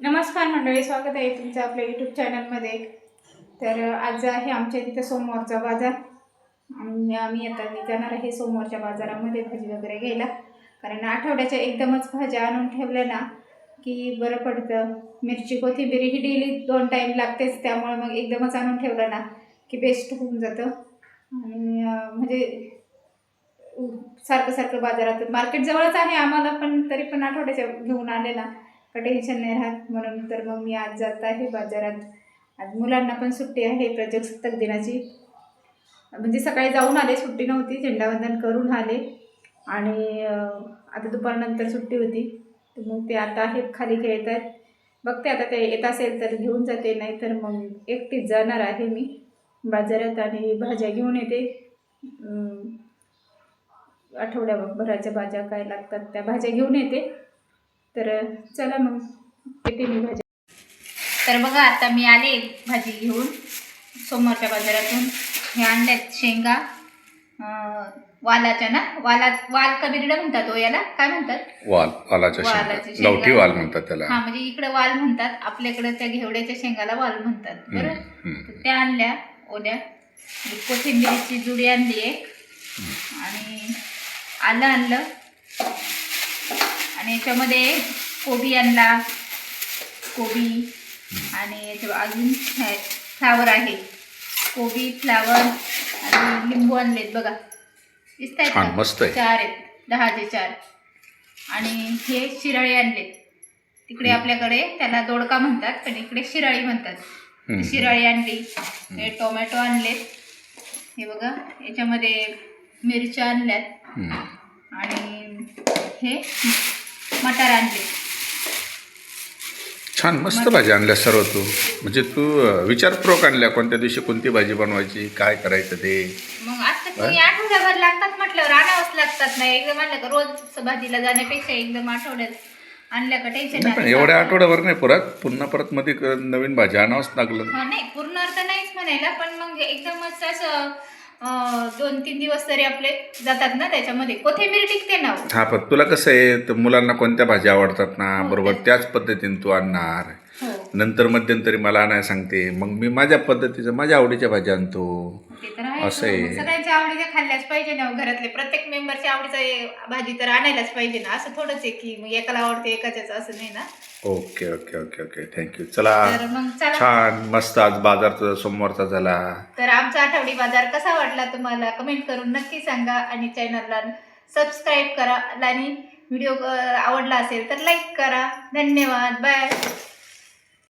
नमस्कार मंडळी स्वागत आहे तुमचं आपल्या यूट्यूब चॅनलमध्ये तर आज आहे आमच्या तिथे सोमवारचा बाजार. आणि आम्ही आता मी जाणार आहे सोमवारच्या बाजारामध्ये भाजी वगैरे घ्यायला. कारण आठवड्याच्या एकदमच भाज्या आणून ठेवल्या ना की बरं पडतं. मिरची कोथिंबीर ही डेली दोन टाईम लागतेच त्यामुळे मग एकदमच आणून ठेवलं ना की बेस्ट होऊन जातं. आणि म्हणजे सारखं सारखं बाजारात मार्केट जवळच आहे आम्हाला पण तरी पण आठवड्याच्या घेऊन आले ना टेन्शन नाही राहत. म्हणून तर मग मी आज जात आहे बाजारात. आज मुलांना पण सुट्टी आहे. प्रजासत्ताक दिनाची. म्हणजे सकाळी जाऊन आले. सुट्टी नव्हती. झेंडावंदन करून आले. आणि आता दुपारनंतर सुट्टी होती. तर मग ते आता आहेत खाली खेळत आहेत. बघते आता ते येत असेल तर घेऊन जाते. नाही तर मग एकटीच जाणार आहे मी बाजारात आणि भाज्या घेऊन येते. आठवड्याभराच्या भाज्या काय लागतात त्या भाज्या घेऊन येते. तर चला मग येते मी भाज्या. तर बघा आता मी आले भाजी घेऊन सोमवारच्या बाजारातून. हे आणल्यात शेंगा वालाच्या ना? वाला वाल का बिरडा म्हणतात हो याला? काय म्हणतात? वाल वालाच्या शेंगा. गावठी. वाल म्हणतात त्याला. हा म्हणजे इकडे वाल म्हणतात आपल्याकडे त्या घेवड्याच्या शेंगाला वाल म्हणतात. बरं? हम्म. तर त्या आणल्या ओल्या. कोथिंबिरीची जुडी आणली एक. आणि आलं आणलं. आणि याच्यामध्ये कोबी आणला कोबी आणि याच्या अजून फ्लावर आहे. कोबी फ्लावर आणि लिंबू आणलेत बघा. दिसत आहेत. चार आहेत दहाचे चार. आणि हे शिराळी आणलेत. तिकडे आपल्याकडे त्याला दोडका म्हणतात पण इकडे शिराळी म्हणतात. शिराळी आणली हे टोमॅटो आणलेत. हे बघा याच्यामध्ये मिरच्या आणल्यात. आणि हे मटार आणले छान मस्त भाजी आणल्या सर्व तू. म्हणजे तू विचारपूर्वक आणल्या. कोणत्या दिवशी कोणती भाजी बनवायची काय करायचं ते? मग आता तुम्ही आठवड्याभर लागतात म्हटल्यावर आणावंच लागतात नाही एकदम आणलं का रोज भाजीला जाण्यापेक्षा एकदम आठवड्यात आणल्या का टेन्शन नाही पण एवढ्या आठवड्याभर नाही परत. पुन्हा परत मध्ये क- नवीन भाजी आणावंच लागलं. नाही पूर्ण अर्थ नाहीच म्हणायला पण मग एकदमच असं दोन तीन दिवस तरी आपले जातात ना त्याच्यामध्ये. कोथिंबीर टिकते ना हो. हा पण तुला कसं आहे तर मुलांना कोणत्या भाज्या आवडतात ना? बरोबर त्याच पद्धतीने तू आणणार. हो नंतर मध्यंतरी मला आणायला सांगते. मग मी माझ्या पद्धतीचं माझ्या आवडीच्या भाज्या आणतो. ते तर आहे. असं आहे. सगळ्यांच्या आवडीच्या खाल्ल्याच पाहिजे ना हो घरातले. प्रत्येक मेंबरच्या आवडीचं भाजी तर आणायलाच पाहिजे ना. असं थोडंच आहे की मग एकाला आवडते एकाच्याच असं नाही ना. Okay okay okay okay. Thank you चला. तर मग चला. छान मस्त आज बाजार तुझा सोमवारचा झाला. तर आमचा आठवडी बाजार कसा वाटला तुम्हाला? कमेंट करून नक्की सांगा आणि चॅनलला सबस्क्राईब करा. आणि व्हिडिओ आवडला असेल तर लाईक करा. धन्यवाद. बाय